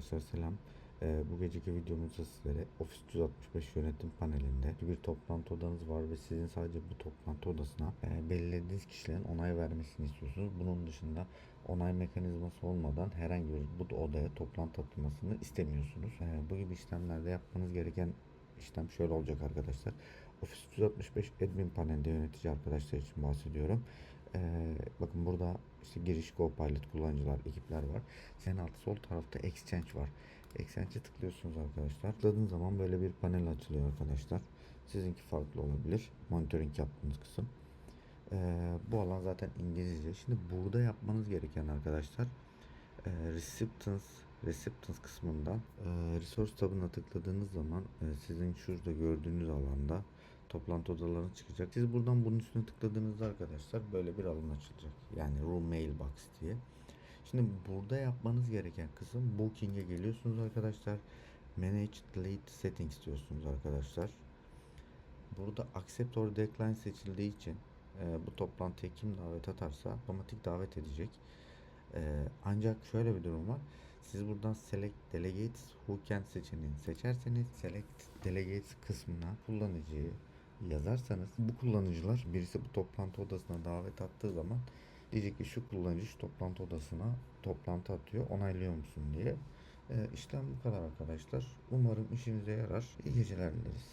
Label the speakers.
Speaker 1: Arkadaşlar selam. Ee, bu geceki videomuzda sizlere Office 365 yönetim panelinde bir toplantı odanız var ve sizin sadece bu toplantı odasına e, belirlediğiniz kişilerin onay vermesini istiyorsunuz. Bunun dışında onay mekanizması olmadan herhangi bir bu odaya toplantı atılmasını istemiyorsunuz. Ee, bu gibi işlemlerde yapmanız gereken işlem şöyle olacak arkadaşlar. Office 365 admin panelinde yönetici arkadaşlar için bahsediyorum. Ee, bakın burada işte giriş Copilot kullanıcılar, ekipler var. En alt sol tarafta Exchange var. Exchange'e tıklıyorsunuz arkadaşlar. Tıkladığınız zaman böyle bir panel açılıyor arkadaşlar. Sizinki farklı olabilir. Monitoring yaptığınız kısım. Ee, bu alan zaten İngilizce. Şimdi burada yapmanız gereken arkadaşlar e, Receptance Receptance kısmından e, Resource tabına tıkladığınız zaman e, sizin şurada gördüğünüz alanda toplantı odaları çıkacak. Siz buradan bunun üstüne tıkladığınızda arkadaşlar böyle bir alan açılacak. Yani Room Mailbox diye. Şimdi burada yapmanız gereken kısım Booking'e geliyorsunuz arkadaşlar. Manage Delete Settings diyorsunuz arkadaşlar. Burada Accept or Decline seçildiği için e, bu toplantıya kim davet atarsa otomatik davet edecek. E, ancak şöyle bir durum var. Siz buradan Select Delegates Who Can seçeneğini seçerseniz Select Delegates kısmına kullanıcıyı yazarsanız bu kullanıcılar birisi bu toplantı odasına davet attığı zaman diyecek ki şu kullanıcı şu toplantı odasına toplantı atıyor onaylıyor musun diye. E, işlem bu kadar arkadaşlar. Umarım işinize yarar. İyi geceler dileriz.